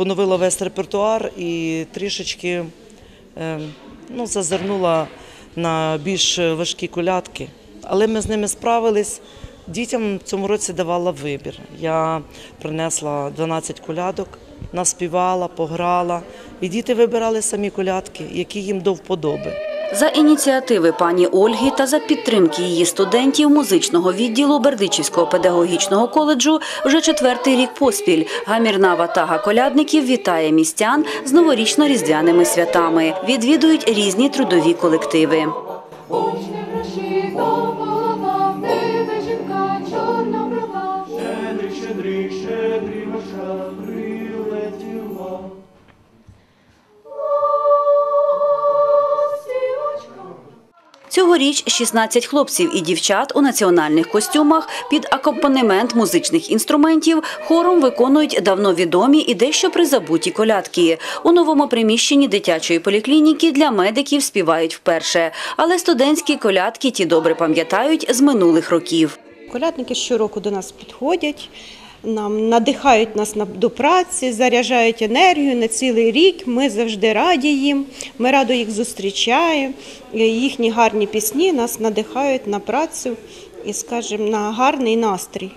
поновила весь репертуар і трішечки е, ну, зазирнула на більш важкі колядки. Але ми з ними справились. Дітям в цьому році давала вибір. Я принесла 12 колядок, наспівала, пограла. І діти вибирали самі колядки, які їм до вподоби. За ініціативи пані Ольги та за підтримки її студентів музичного відділу Бердичівського педагогічного коледжу вже четвертий рік поспіль гамірна ватага колядників вітає містян з новорічно-різдвяними святами. Відвідують різні трудові колективи. Цьогоріч 16 хлопців і дівчат у національних костюмах під акомпанемент музичних інструментів хором виконують давно відомі і дещо призабуті колядки. У новому приміщенні дитячої поліклініки для медиків співають вперше, але студентські колядки ті добре пам'ятають з минулих років. Колядники щороку до нас підходять, нам надихають нас на- до праці, заряджають енергію на цілий рік. Ми завжди раді їм. Ми радо їх зустрічаємо. Їхні гарні пісні нас надихають на працю і, скажімо, на гарний настрій.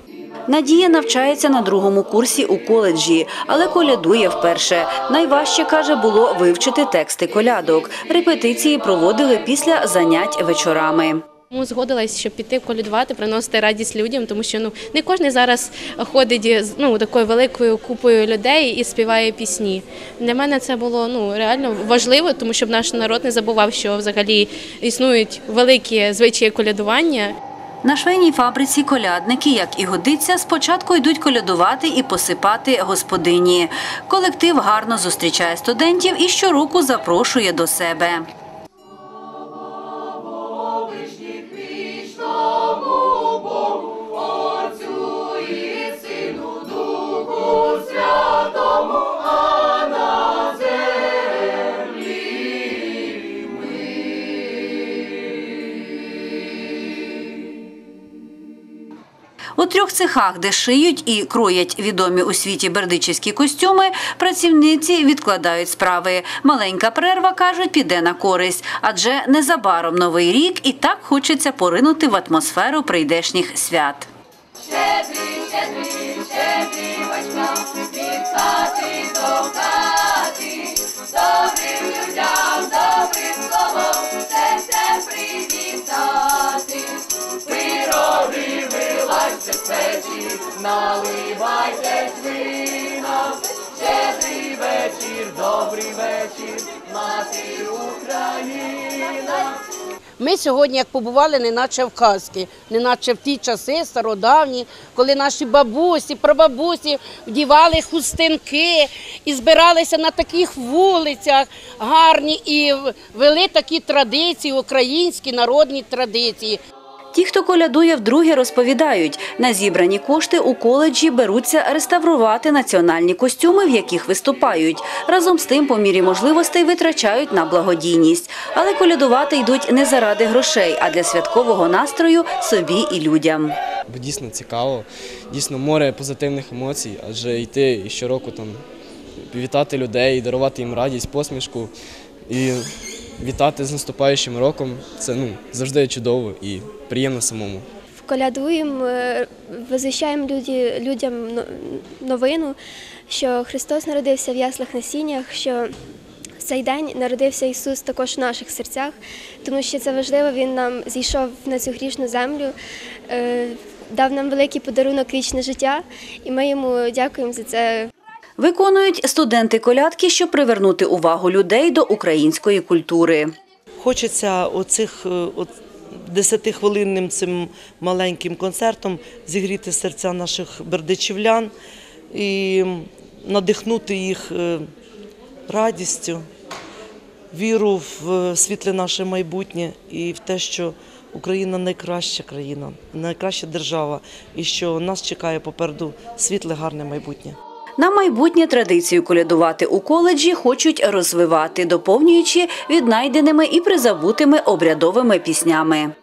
Надія навчається на другому курсі у коледжі, але колядує вперше. Найважче, каже, було вивчити тексти колядок. Репетиції проводили після занять вечорами. Тому згодилась, щоб піти колядувати, приносити радість людям, тому що ну не кожен зараз ходить з ну такою великою купою людей і співає пісні. Для мене це було ну реально важливо, тому щоб наш народ не забував, що взагалі існують великі звичаї колядування. На швейній фабриці колядники, як і годиться, спочатку йдуть колядувати і посипати господині. Колектив гарно зустрічає студентів і щороку запрошує до себе. У трьох цехах, де шиють і кроять відомі у світі бердичівські костюми, працівниці відкладають справи. Маленька перерва, кажуть, піде на користь, адже незабаром новий рік і так хочеться поринути в атмосферу прийдешніх свят. Наливайте вина. Щедрий вечір, добрий вечір, мати Україна. Ми сьогодні, як побували, неначе в казки, неначе в ті часи стародавні, коли наші бабусі, прабабусі вдівали хустинки і збиралися на таких вулицях гарні і вели такі традиції, українські народні традиції. Ті, хто колядує вдруге, розповідають, на зібрані кошти у коледжі беруться реставрувати національні костюми, в яких виступають. Разом з тим, по мірі можливостей, витрачають на благодійність. Але колядувати йдуть не заради грошей, а для святкового настрою собі і людям. дійсно цікаво, дійсно море позитивних емоцій, адже йти щороку там вітати людей, дарувати їм радість, посмішку і вітати з наступаючим роком це ну, завжди чудово і приємно самому. Колядуємо, е, возвіщаємо люди, людям новину, що Христос народився в яслах насіннях, що в цей день народився Ісус також в наших серцях, тому що це важливо, Він нам зійшов на цю грішну землю, е, дав нам великий подарунок вічне життя, і ми йому дякуємо за це. Виконують студенти колядки, щоб привернути увагу людей до української культури. Хочеться оцих е, от 10-хвилинним цим маленьким концертом зігріти серця наших бердичівлян і надихнути їх е, радістю, віру в світле наше майбутнє і в те, що Україна найкраща країна, найкраща держава, і що нас чекає попереду світле, гарне майбутнє. На майбутнє традицію колядувати у коледжі хочуть розвивати, доповнюючи віднайденими і призабутими обрядовими піснями.